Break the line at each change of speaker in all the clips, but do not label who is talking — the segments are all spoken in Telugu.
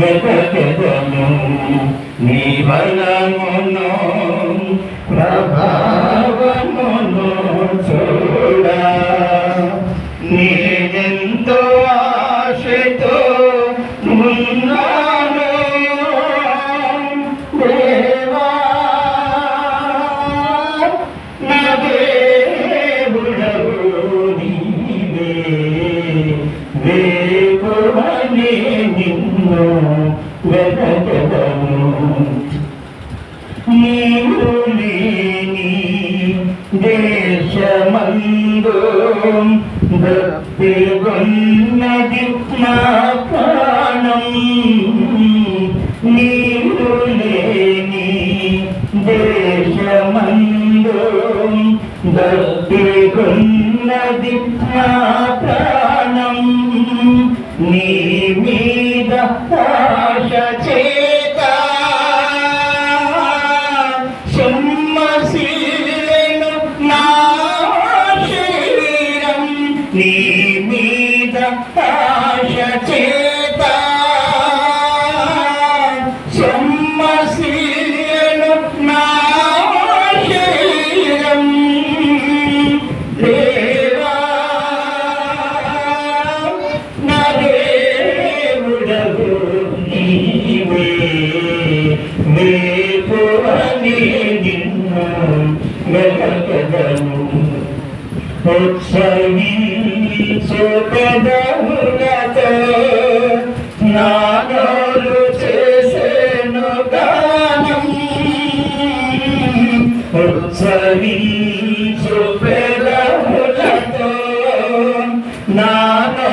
వెతకెదను నీ బలమును ప్రభావమును చూడా నేనెంతో ఆశతో ఉన్నాను దేవా నా దేవుడవు నీవే వేకువని నిన్ను వెతకదను నీవు లేని దేశమందు దప్పిగొన్నది నా ప్రాణం నీవు లేని దేశమందు నా ప్రాణం నీ నీ మీద ఆశ చేత మేపువని నిన్ను వెతకదను ఉత్సవించు పెదవులతో చేసేను గానం ఉత్సవించు పెదవులతో నానోలు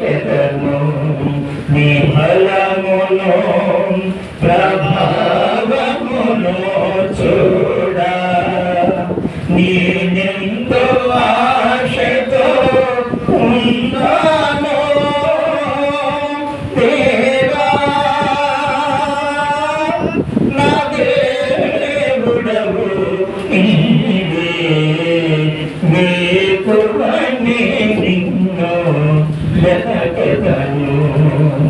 నిన్ను నీ బలమును నిన్ను వెతకెదను